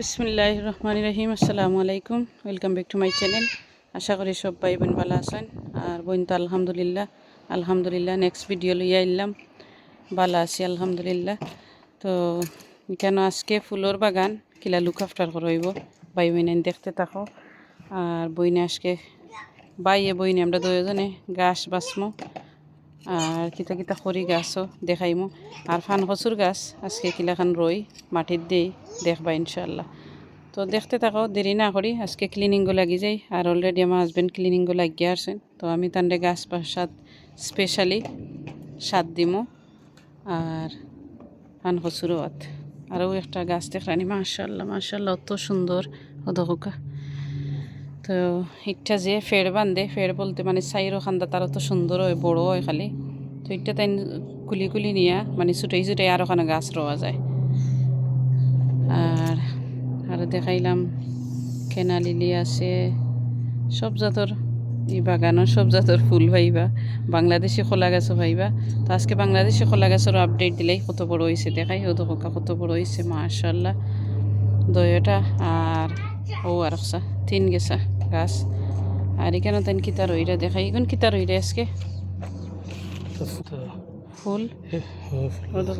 বিসমিল্লাহ রহমান রহিম। আসসালামু আলাইকুম। Welcome back to my channel আশা করি সব ভাই বোন ভালো আছেন। আর বোন তো আলহামদুলিল্লাহ। আলহামদুলিল্লাহ নেক্সট ভিডিও লইয়া এলাম ভালো আছি, আলহামদুলিল্লাহ। তো কেন আজকে ফুলের বাগান? কিলা লুক আফটার করইব? ভাই বোন দেখতে থাকো। আর বইনে আজকে বাইয়ে বইনে আমরা দুজনে গাছ বাসমো আর কিতা কিতা খড়ি গাছও দেখাইমো। আর ফান কচুর গাছ, আজকে কিলাখান রই, মাটির দেই। দেখবা ইনশাল্লাহ তো দেখতে থাকো, দেরি না করি, আজকে ক্লিনিংও লাগি যাই, আর অলরেডি আমার হাজব্যান্ড ক্লিনিংও লাগিয়ে আসছেন তো আমি তান্ডে গাছ পাশাত স্পেশালি সাত দিমো, আর কচুরও আত আরও একটা গাছ দেখলানি মাশাল্লাহ মাশাল্লাহ অত সুন্দর অধকা তো ইটা যে ফের বান্ধে, ফের বলতে মানে সাইরো খান্দা তার তো সুন্দর হয় বড় হয় খালি। তো ইটা তাই কুলি কুলি নিয়া মানে ছুটাই ছুটাই আর ওখানে গাছ রোয়া যায়। আর আর দেখাইলাম কেনা লিলি আছে। সব জাতর এই বাগানের সব জাতর ফুল ভাইবা। বাংলাদেশি খোলা গাছও ভাইবা। তো আজকে বাংলাদেশি খোলা গাছেরও আপডেট দিলেই কত বড় হয়েছে দেখাই। ও দেখো কত বড় হয়েছে মাশাল্লাহ দয়টা আর ও আর তিন গেছা গাছ। আর এখানে তেন কিতা রইরা দেখাই। এখন কিতা রইরা আজকে? ফুল।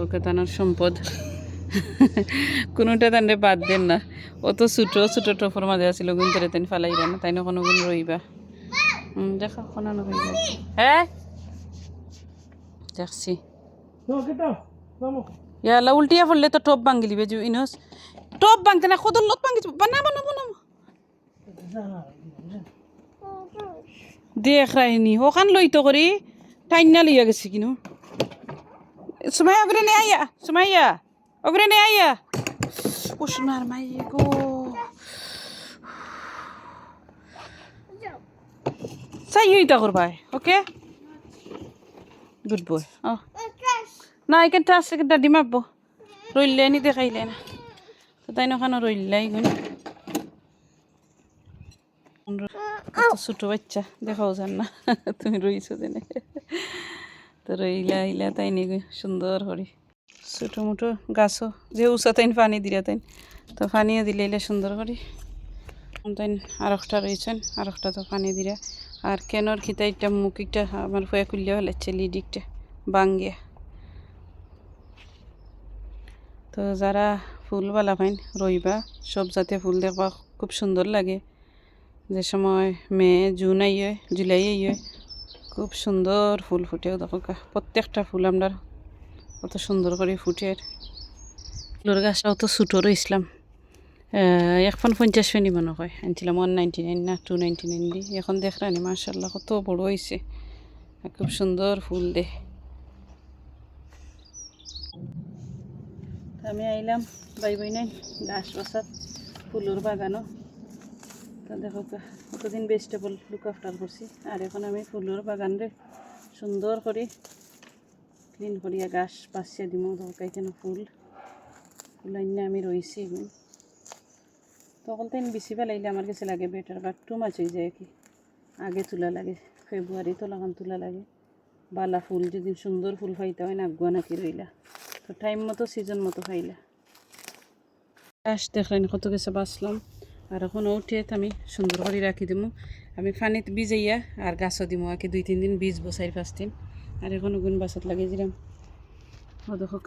ও কেতানোর সম্পদ। কোনোটা তান্ডে বাদ দেন না। অত ছোটো ছোটো টফর মাঝে আছিল, গুণ করে তেন ফালাইবা না তাই না কোনো গুণ রইবা হুম দেখা, কোনো রইবা হ্যাঁ দেখছি। ইয়ালা, উল্টিয়া পড়লে তো টপ ভাঙি লিবে যে ইনস টপ ভাঙতে না কদর লত ভাঙি বানাবো না বানাবো দেখ রাইনি ওখান লই তো করি টাইনা লইয়া গেছি কিনো। সুমাইয়া ওগরে নে আইয়া? সুমাইয়া ওগরে নে আইয়া ও সোনার মাইয়ে গো চাই ইটা করবাই ওকে গুড বয় ও না এখান টাস এখান দাদি মারবো রইলে নি দেখাইলে না তো তাই ওখানে রইলাই কত ছোট বাচ্চা দেখাও যান না তুমি রইছো জেনে তো রইলা ইলা তাই নি সুন্দর হরি ছোটো মোটো গাছও যে উষা তাইন পানি দিলা তাইন। তো পানিও দিলে এলে সুন্দর করি। তাইন আর একটা রয়েছেন আর একটা তো পানি দিলা আর কেনর খিতা একটা মুখ একটা আমার ফয়া খুললে ফেলেছে লিডিকটা বাঙ্গিয়া। তো যারা ফুল বালা পাইন, রইবা, সব জাতীয় ফুল দেখবা খুব সুন্দর লাগে। যে সময় মে, জুন আইয়ে, জুলাই আইয়ে, খুব সুন্দর ফুল ফুটেও দেখো। প্রত্যেকটা ফুল আমরা কত সুন্দর করে ফুটের ফুলের গাছটা অত ছোটো রইছিলাম এখন পঞ্চাশ ফেনি মনে হয়। আনছিলাম ওয়ান নাইনটি নাইন না টু নাইনটি নাইন দি। এখন দেখরানি মার্শাল্লাহ কত বড় হয়েছে খুব সুন্দর ফুল দে। আমি আইলাম, বাই বাই নাই গাছ বসাত ফুলের বাগানও। তো দেখো তো, কতদিন ভেজিটেবল লুক আফটার করছি। আর এখন আমি ফুলের বাগান রে, সুন্দর করে ক্লিন করিয়া গাছ পাশিয়া দিম দরকাইতেন ফুল। ফুল আইনে আমি এখন। তখন তাই বেশি পেলাইলে আমার কাছে লাগে বেটার বাট টু মাছ হয়ে যায় কি। আগে তোলা লাগে, ফেব্রুয়ারি তোলাখান তোলা লাগে। বালা ফুল যদি সুন্দর ফুল পাইতে হয় না আগুয়া নাকি রইলা। তো টাইম মতো সিজন মতো খাইলা। গাছ দেখলেন কত গেছে বাঁচলাম। আর এখন উঠে আমি সুন্দর করে রাখি দিমু। আমি পানিত ভিজাইয়া আর গাছও দিমু কি দুই, তিন দিন বীজ বসাই পাঁচ দিন। আর এখন গুণ বাছত লাগিয়ে দিলাম। ও দেখো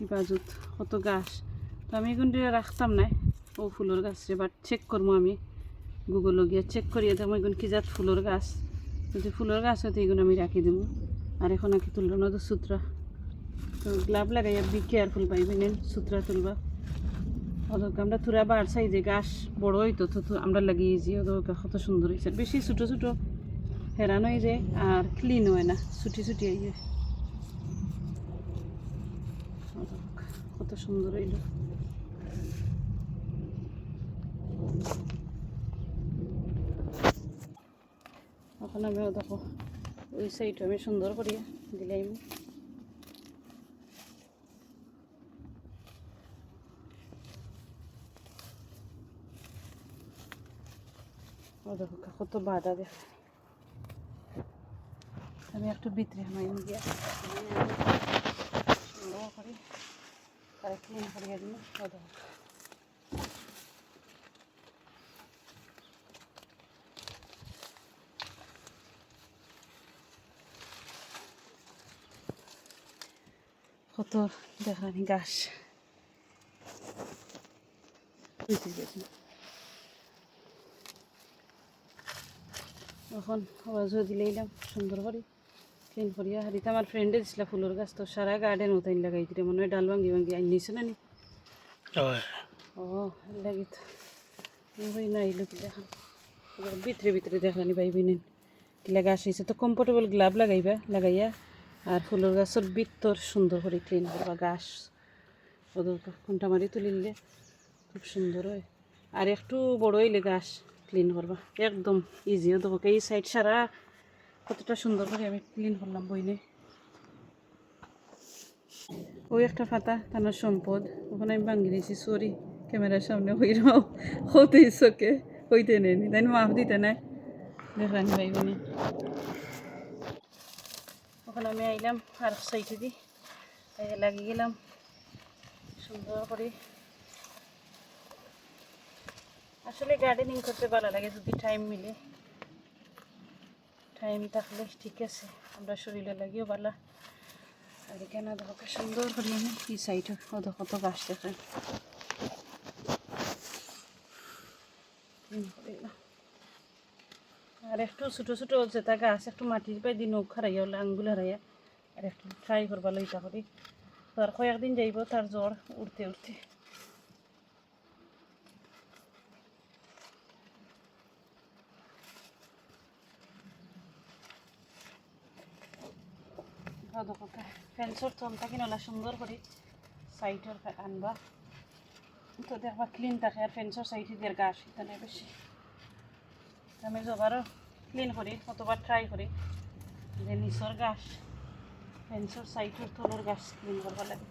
এই বাজুত, কত গাছ। তো আমি এগুন রাখতাম না ও ফুলের গাছ রে বাট চেক করব আমি। গুগল গিয়ে চেক করিয়ে দেবো এগুন কি জাত ফুলের গাছ। যদি ফুলের গাছ হতে এগুলো আমি রাখি দেবো আর এখন আর কি তুললো না তো সুতরা। তো গ্লাভ লাগাই লাগাইয়া বি কেয়ারফুল পাইবেন সুতরা তুলবা। ওদেরকে আমরা থুরা বার সাইজে গাছ বড় হইতো, তো আমরা লাগিয়েছি ওদেরকে কত সুন্দর হয়েছে বেশি ছোটো ছোটো হেরান হয়ে যায় আর ক্লিন হয় না ছুটি ছুটি আইয়ে কত সুন্দর হইল এখন আমি দেখো ওই সাইড আমি সুন্দর করিয়া দিলাম দেখো কত বাধা দেখ আমি একটু ভিতরে আমার গিয়া সুন্দর করে। কত দেখানি গাছ। এখন আবার জোর দিলে সুন্দর করে। ক্লিন করিয়া হারিতে আমার ফ্রেন্ডে দিছিল ফুলের গাছ তো সারা গার্ডেন ওতাই লাগাই দিলে মনে হয় ডাল ভাঙ্গি ভাঙ্গি আনি নিছে না নি? ও লাগি তো ওই না কি দেখান। ভিতরে ভিতরে দেখানি পাইবি নেন কিলা গাছ হয়েছে তো কমফোর্টেবল গ্লাভ লাগাইবা লাগাইয়া। আর ফুলের গাছের ভিতর সুন্দর করে ক্লিন করবা গাছ। ওদের কোনটা মারি তুলিলে খুব সুন্দর হয়। আর একটু বড় হইলে গাছ ক্লিন করবা। একদম ইজি ও এই সাইড সারা কতটা সুন্দর করে আমি ক্লিন করলাম বইনে। ওই একটা ফাতা, তার সম্পদ। ওখানে আমি ভাঙ্গি দিয়েছি সরি ক্যামেরার সামনে হই রাও হতে ইসকে হইতে নেই তাই মাফ দিতে নাই। দেখানি পাইবেনি ওখানে আমি আইলাম, আর সাইডে দি লাগিয়ে গেলাম। সুন্দর করে। আসলে গার্ডেনিং করতে ভালো লাগে যদি টাইম মিলে। টাইম থাকলে ঠিক আছে। আমরা শরীরে লাগিও ভালো আর এখানে দেখো সুন্দর করে আমি এই সাইডে কত কত গাছ দেখেন আর একটু ছোটো ছোটো যেটা গাছ একটু মাটির পাই দিন নৌক হারাইয়া হলে আঙ্গুল হারাইয়া, আর একটু ট্রাই করবা লইতা করি। তো আর কয়েকদিন যাইব, তার জ্বর উঠতে উঠতে ফেন্সর তলটা কিনলা সুন্দর করে। সাইডের আনবা। তো দেখবা ক্লিন থাকে, আর ফেন্সর সাইডে দিয়ে গাছ তাহলে বেশি। আমি যবারও ক্লিন করি, কতবার ট্রাই করি। যে নিচর গাছ ফেন্সর সাইডের তলর গাছ ক্লিন করবা লাগে।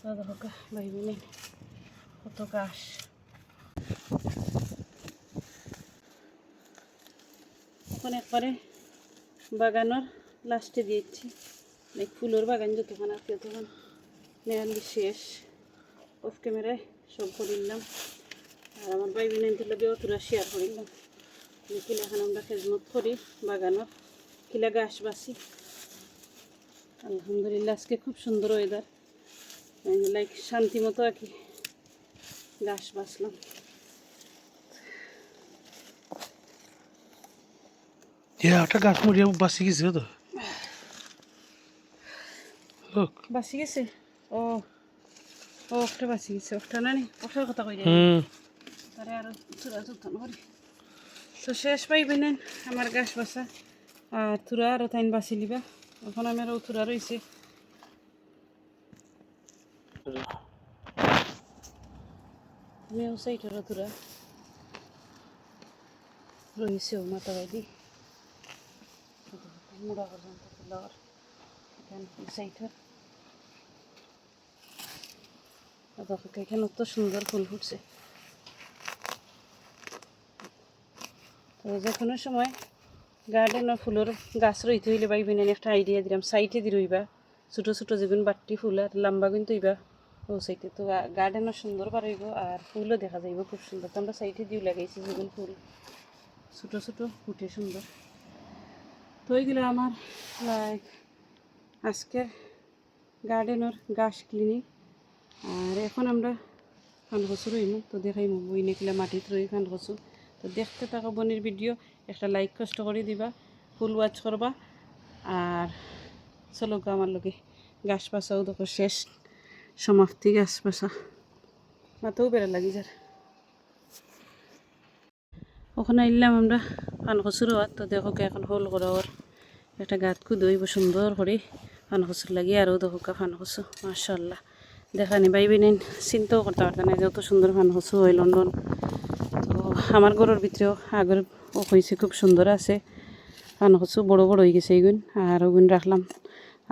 তো দেখো ভাইবি নেই কত গাছ এখন একবারে বাগানোর লাস্টে দিয়েছি। লাইক ফুলের বাগান যতক্ষণ আছে ততক্ষণ নেয়ালি শেষ। অফ ক্যামেরায় সব করে নিলাম আর আমার ভাই বোনের লগে অতটা শেয়ার করিলাম। কিলা এখন আমরা খেজমত করি বাগানোর কিলা গাছ বাসি আলহামদুলিল্লাহ, আজকে খুব সুন্দর ওয়েদার লাইক শান্তি মতো আর কি গাছ বাসলাম ওটা গাছ মরিয়া বাঁচি গেছে তো? বাসি গেছে। ও ও একটা বাসি গেছে একটা না নি? ওটার কথা কই তারে আরও তুরা যত্ন করি তো শেষ পাইবেন আমার গাছ বাসা আর তুরা আরও তাইন বাসি লিবা এখন আমার ও তুরা রয়েছে আমি ও সাইটেরও তুরা রয়েছে ও মাথা মুড়া পর্যন্ত তুলার এখানে সাইটের দেখো, এখানে তো সুন্দর ফুল ফুটছে। তো যে কোনো সময় গার্ডেনের ফুলের গাছ রইতে হইলে পাইবেন একটা আইডিয়া দিলাম সাইডে দি রইবা। ছোটো ছোটো যেগুন বাট্টি ফুল, আর লম্বা কিন্তু ইবা ও সাইডে তো গার্ডেনও সুন্দর পারইব আর ফুলও দেখা যাইব খুব সুন্দর। তো আমরা সাইডে দিও লাগাইছি যেগুন ফুল। ছোটো ছোটো ফুটে সুন্দর। তো ওইগুলো আমার লাইক আজকের গার্ডেনের গাছ ক্লিনিক আর এখন আমরা ফান কচু রইমু তো দেখাই বই নেকিলা মাটিত রই ফান কচু তো দেখতে থাকো বনির ভিডিও একটা লাইক কষ্ট করে দিবা ফুল ওয়াচ করবা আর চলো গো আমার লগে। গাছ পাচাও দেখো শেষ। সমাপ্তি গাছ পাচা মাথাও বেড়া লাগি যার ওখানে আইলাম আমরা পান কচুর তো দেখো এখন হোল করা ওর একটা গাত কুদইব সুন্দর করে পান কচুর লাগি। আরও দেখো পান কচু মাশাল্লাহ দেখা নি বাইবি নেন চিন্তাও করতে পারতাম না যত সুন্দর পান কচু হয় লন্ডন। তো আমার ঘরের ভিতরেও আগের হয়েছে, খুব সুন্দর আছে। পান কচু বড় বড় হয়ে গেছে এইগুন, আর ওগুন রাখলাম।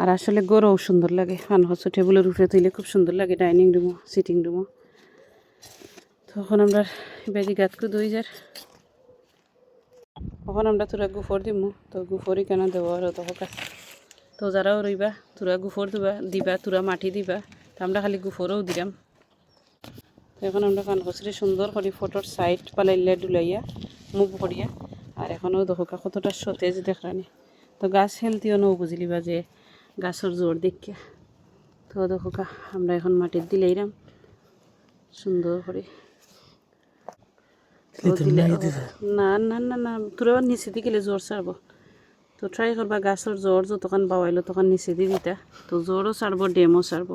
আর আসলে গরও সুন্দর লাগে পান কচু টেবিলের উপরে তুলে খুব সুন্দর লাগে, ডাইনিং রুমও, সিটিং রুমও। তখন আমরা বেদি গাতকু দুই যার। তখন আমরা তোরা গুফর দিমু, তো গুফরই কেন দেবো আর তখন তো যারাও রইবা, তোরা গুফর দিবা দিবা, তোরা মাটি দিবা। তো আমরা খালি গুফরও দিলাম। তো এখন আমরা কান কচুরি সুন্দর করে ফটোর সাইড পালাইলে ডুলাইয়া মুখ ভরিয়া আর এখনও দেখো কতটা সতেজ দেখরানি তো গাছ হেলতিও নৌ বুঝলিবা যে গাছের জোর দেখিয়া। তো দেখো আমরা এখন মাটির দিলেইরাম সুন্দর করে? না না না না তোর নিচে দিয়ে গেলে জোর ছাড়ব তো ট্রাই করবা গাছের জ্বর যতক্ষণ বাওয়াইলো তখন নিচে দিয়ে দিতা। তো জ্বরও ছাড়ব ডেমও ছাড়ব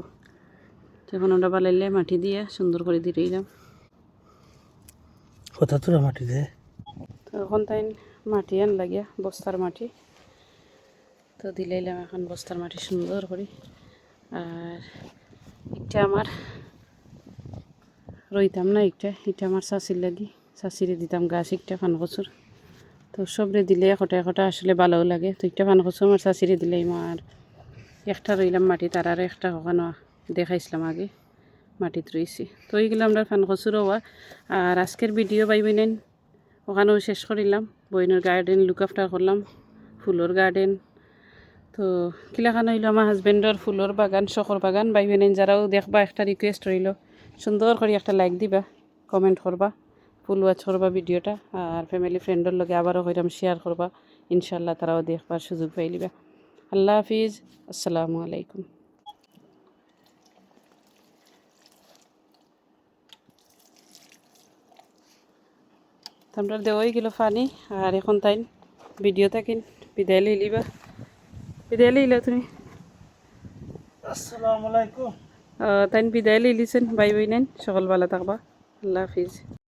তখন আমরা বালাইলে মাটি দিয়ে সুন্দর করে দিয়ে দিলাম কথা তোরা মাটি দে? তো এখন তাই মাটি আন লাগিয়া বস্তার মাটি। তো দিলাইলাম এখন বস্তার মাটি সুন্দর করে। আর এটা আমার রইতাম না একটা এটা আমার শাশির লাগি। শাশিরে দিতাম গাছ একটা পান বছর। তো সবরে দিলে একটা একটা আসলে ভালোও লাগে। তো একটা পান বছর আমার শাশিরে দিলেই আর একটা রইলাম মাটি তার আর একটা ওখানে দেখাইছিলাম আগে, মাটিত রয়েছি তো এইগুলো আমরা ফান হওয়া আর আজকের ভিডিও পাইবেন ওখানেও শেষ করিলাম বইনের গার্ডেন লুক আফটার করলাম ফুলের গার্ডেন তো কিলাখান হইল আমার হাজবেন্ডর ফুলের বাগান শখর বাগান। বাইবেন যারাও দেখবা একটা রিকোয়েস্ট রইল সুন্দর করে একটা লাইক দিবা কমেন্ট করবা ফুল ওয়াচ করবা ভিডিওটা আর ফ্যামিলি ফ্রেন্ডের লগে আবারও হইলাম শেয়ার করবা ইনশাল্লাহ তারাও দেখবার সুযোগ পাইলিবা আল্লাহ হাফিজ, আসসালামু আলাইকুম। তোমরা দেওয়াই গেল পানি আর এখন তাই ভিডিও থাকেন। বিদায় লইলিবা বিদায় লইলা তুমি। আসসালামু আলাইকুম। তাই বিদায় লইলিছেন বাই বাই নেন সকালবেলা থাকবা। আল্লাহ হাফিজ।